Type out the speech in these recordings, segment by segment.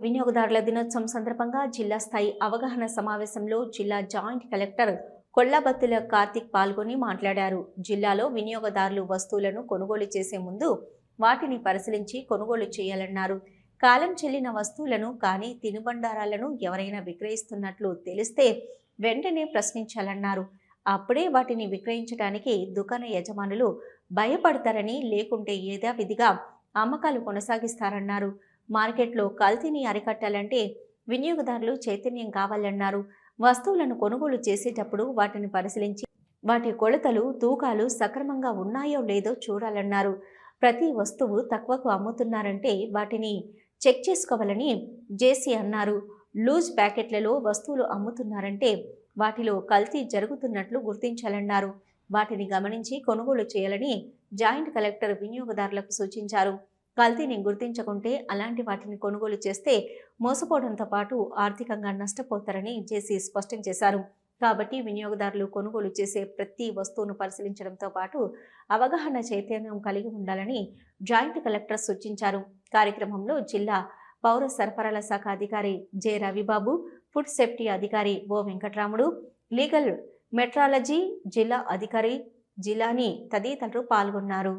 వినియోగదారుల దినోత్సవం సందర్భంగా జిల్లా స్థాయి అవగాహన సమావేశంలో జిల్లా జాయింట్ కలెక్టర్ కొల్లబత్తుల కార్తిక్ పాల్గొని మాట్లాడారు. జిల్లాలో వినియోగదారులు వస్తువులను కొనుగోలు చేసే ముందు వాటిని పరిశీలించి కొనుగోలు చేయాలన్నారు. కాలం చెల్లిన వస్తువులను కానీ తినుబండారాలను ఎవరైనా విక్రయిస్తున్నట్లు తెలిస్తే వెంటనే ప్రశ్నించాలన్నారు. అప్పుడే వాటిని విక్రయించడానికి దుకాణ యజమానులు భయపడతారని లేకుంటే యథావిధిగా అమ్మకాలు కొనసాగిస్తారన్నారు. మార్కెట్లో కల్తీని అరికట్టాలంటే వినియోగదారులు చైతన్యం కావాలన్నారు. వస్తువులను కొనుగోలు చేసేటప్పుడు వాటిని పరిశీలించి వాటి కొలతలు తూకాలు సక్రమంగా ఉన్నాయో లేదో చూడాలన్నారు. ప్రతి వస్తువు తక్కువకు అమ్ముతున్నారంటే వాటిని చెక్ చేసుకోవాలని జేసీ అన్నారు. లూజ్ ప్యాకెట్లలో వస్తువులు అమ్ముతున్నారంటే వాటిలో కల్తీ జరుగుతున్నట్లు గుర్తించాలన్నారు. వాటిని గమనించి కొనుగోలు చేయాలని జాయింట్ కలెక్టర్ వినియోగదారులకు సూచించారు. కల్తీని గుర్తించకుంటే అలాంటి వాటిని కొనుగోలు చేస్తే మోసపోవడంతో పాటు ఆర్థికంగా నష్టపోతారని జేసీ స్పష్టం చేశారు. కాబట్టి వినియోగదారులు కొనుగోలు చేసే ప్రతి వస్తువును పరిశీలించడంతో పాటు అవగాహన చైతన్యం కలిగి ఉండాలని జాయింట్ కలెక్టర్ సూచించారు. కార్యక్రమంలో జిల్లా పౌర సరఫరాల శాఖ అధికారి జె రవిబాబు ఫుడ్ సేఫ్టీ అధికారి ఓ వెంకట్రాముడు లీగల్ మెట్రాలజీ జిల్లా అధికారి జిలాని తదితరులు పాల్గొన్నారు.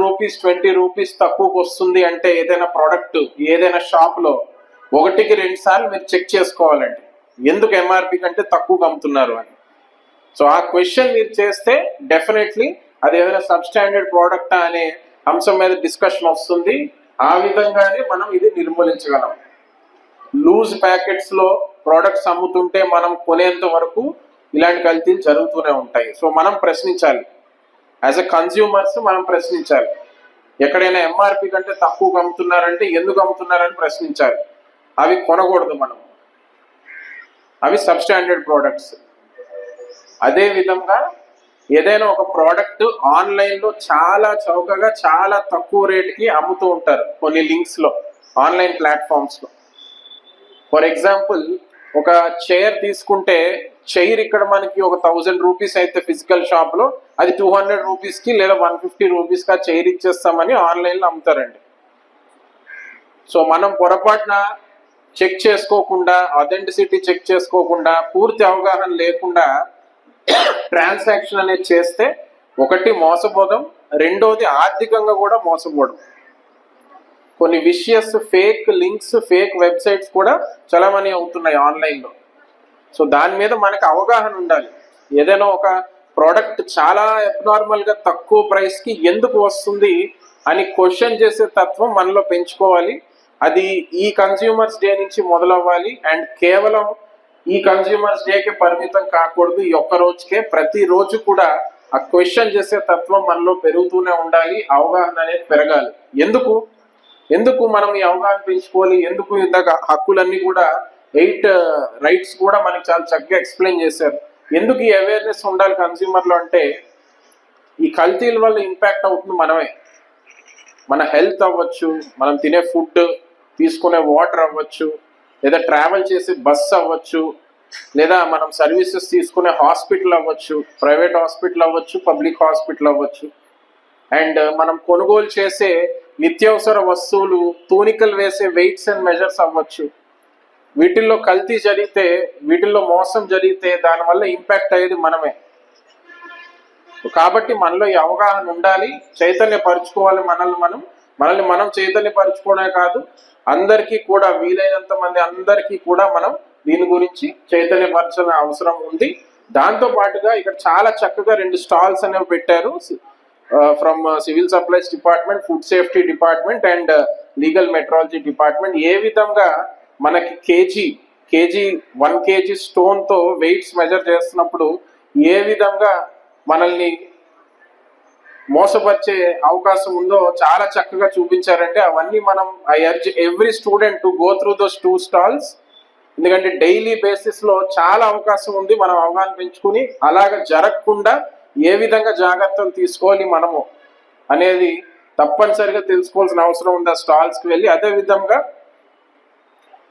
రూపీస్ ట్వంటీ రూపీస్ తక్కువకు వస్తుంది అంటే ఏదైనా ప్రోడక్ట్ ఏదైనా షాప్లో ఒకటికి రెండు సార్లు మీరు చెక్ చేసుకోవాలండి. ఎందుకు ఎంఆర్పి కంటే తక్కువగా అమ్ముతున్నారు అని? సో ఆ క్వశ్చన్ మీరు చేస్తే డెఫినెట్లీ అది ఏదైనా సబ్స్టాండర్డ్ ప్రోడక్ట్ అనే అంశం మీద డిస్కషన్ వస్తుంది. ఆ విధంగానే మనం ఇది నిర్మూలించగలం. లూజ్ ప్యాకెట్స్లో ప్రోడక్ట్స్ అమ్ముతుంటే మనం కొనేంత వరకు ఇలాంటి కల్తీలు జరుగుతూనే ఉంటాయి. సో మనం ప్రశ్నించాలి. యాజ్ ఎ కన్స్యూమర్స్ మనం ప్రశ్నించాలి. ఎక్కడైనా ఎంఆర్పి కంటే తక్కువ అమ్ముతున్నారంటే ఎందుకు అమ్ముతున్నారని ప్రశ్నించాలి. అవి కొనకూడదు మనం. అవి సబ్స్టాండర్డ్ ప్రోడక్ట్స్ అదే విధంగా ఏదైనా ఒక ప్రోడక్ట్ ఆన్లైన్లో చాలా చౌకగా చాలా తక్కువ రేటుకి అమ్ముతూ ఉంటారు కొన్ని లింక్స్లో ఆన్లైన్ ప్లాట్ఫామ్స్లో ఫర్ ఎగ్జాంపుల్ ఒక చైర్ తీసుకుంటే చైర్ ఇక్కడ మనకి ఒక థౌజండ్ రూపీస్ అయితే ఫిజికల్ షాప్లో అది టూ హండ్రెడ్ రూపీస్కి లేదా వన్ ఫిఫ్టీ రూపీస్కి చైర్ ఇచ్చేస్తామని ఆన్లైన్లో అమ్ముతారండి. సో మనం పొరపాటున చెక్ చేసుకోకుండా అథెంటిసిటీ చెక్ చేసుకోకుండా పూర్తి అవగాహన లేకుండా ట్రాన్సాక్షన్ అనేది చేస్తే ఒకటి మోసపోదాం రెండోది ఆర్థికంగా కూడా మోసపోవడం. కొన్ని విషయస్ ఫేక్ లింక్స్ ఫేక్ వెబ్సైట్స్ కూడా చలమణి అవుతున్నాయి ఆన్లైన్లో సో దాని మీద మనకు అవగాహన ఉండాలి. ఏదైనా ఒక ప్రోడక్ట్ చాలా అబ్నార్మల్గా తక్కువ ప్రైస్కి ఎందుకు వస్తుంది అని క్వశ్చన్ చేసే తత్వం మనలో పెంచుకోవాలి. అది ఈ కన్స్యూమర్స్ డే నుంచి మొదలవ్వాలి. అండ్ కేవలం ఈ కన్స్యూమర్స్ డేకే పరిమితం కాకూడదు. ఈ ఒక్క రోజుకే ప్రతి రోజు కూడా ఆ క్వశ్చన్ చేసే తత్వం మనలో పెరుగుతూనే ఉండాలి. అవగాహన అనేది పెరగాలి. ఎందుకు? ఎందుకు మనం ఈ అవగాహన పెంచుకోవాలి? ఎందుకు ఇందాక హక్కులన్నీ కూడా ఎయిట్ రైట్స్ కూడా మనకి చాలా చక్కగా ఎక్స్ప్లెయిన్ చేశారు. ఎందుకు ఈ అవేర్నెస్ ఉండాలి కన్స్యూమర్లో అంటే ఈ కల్తీల వల్ల ఇంపాక్ట్ అవుతుంది మనమే. మన హెల్త్ అవ్వచ్చు మనం తినే ఫుడ్ తీసుకునే వాటర్ అవ్వచ్చు లేదా ట్రావెల్ చేసే బస్ అవ్వచ్చు లేదా మనం సర్వీసెస్ తీసుకునే హాస్పిటల్ అవ్వచ్చు ప్రైవేట్ హాస్పిటల్ అవ్వచ్చు పబ్లిక్ హాస్పిటల్ అవ్వచ్చు. అండ్ మనం కొనుగోలు చేసే నిత్యావసర వస్తువులు తూనికలు వేసే వెయిట్స్ అండ్ మెజర్స్ అవ్వచ్చు. వీటిల్లో కల్తీ జరిగితే వీటిల్లో మోసం జరిగితే దానివల్ల ఇంపాక్ట్ అయ్యేది మనమే. కాబట్టి మనలో ఈ అవగాహన ఉండాలి చైతన్యపరుచుకోవాలి మనల్ని మనం. మనల్ని మనం చైతన్యపరుచుకోవడమే కాదు అందరికీ కూడా వీలైనంత మంది అందరికీ కూడా మనం దీని గురించి చైతన్యపరచాల్సిన అవసరం ఉంది. దాంతో పాటుగా ఇక్కడ చాలా చక్కగా రెండు స్టాల్స్ అనేవి పెట్టారు. From civil supplies department food safety department and legal metrology department ఏ విధంగా మనకి కేజీ కేజీ వన్ కేజీ స్టోన్తో వెయిట్స్ మెజర్ చేస్తున్నప్పుడు ఏ విధంగా మనల్ని మోసపరిచే అవకాశం ఉందో చాలా చక్కగా చూపించారంటే అవన్నీ మనం I urge every student to go through those two stalls ఎందుకంటే డైలీ బేసిస్లో చాలా అవకాశం ఉంది మనం అవగాహన పెంచుకుని అలాగ జరగకుండా ఏ విధంగా జాగ్రత్తలు తీసుకోవాలి మనము అనేది తప్పనిసరిగా తెలుసుకోవాల్సిన అవసరం ఉంది ఆ స్టాల్స్కి వెళ్ళి. అదే విధంగా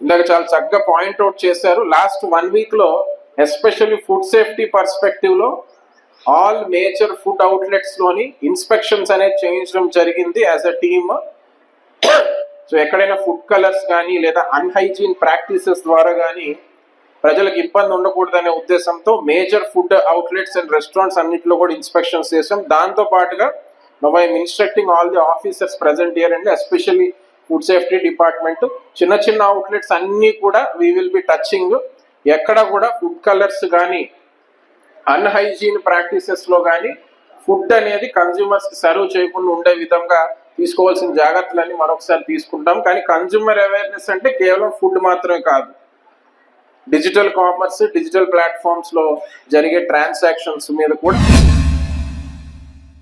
ఇందాక చాలా చక్కగా పాయింట్ అవుట్ చేశారు. లాస్ట్ వన్ వీక్లో ఎస్పెషల్లీ ఫుడ్ సేఫ్టీ పర్స్పెక్టివ్లో ఆల్ మేజర్ ఫుడ్ అవుట్లెట్స్లోని ఇన్స్పెక్షన్స్ అనేది చేయించడం జరిగింది యాజ్ అ టీమ్. సో ఎక్కడైనా ఫుడ్ కలర్స్ కానీ లేదా అన్హైజీన్ ప్రాక్టీసెస్ ద్వారా కానీ ప్రజలకు ఇబ్బంది ఉండకూడదనే ఉద్దేశంతో major food outlets and restaurants అన్నింటిలో కూడా ఇన్స్పెక్షన్స్ చేసాం దాంతో పాటుగా no I'm instructing all the officers present year అండి ఎస్పెషల్లీ ఫుడ్ సేఫ్టీ డిపార్ట్మెంట్ చిన్న చిన్న అవుట్లెట్స్ అన్నీ కూడా వీ విల్ బి టచింగ్ ఎక్కడ కూడా ఫుడ్ కలర్స్ కానీ అన్హైజీన్ ప్రాక్టీసెస్లో కానీ ఫుడ్ అనేది కన్జ్యూమర్స్కి సర్వ్ చేయకుండా ఉండే విధంగా తీసుకోవాల్సిన జాగ్రత్తలన్నీ మరొకసారి తీసుకుంటాం. కానీ కన్జ్యూమర్ అవేర్నెస్ అంటే కేవలం ఫుడ్ మాత్రమే కాదు. డిజిటల్ కామర్స్ డిజిటల్ ప్లాట్ఫామ్స్లో జరిగే ట్రాన్సాక్షన్స్ మీద కూడా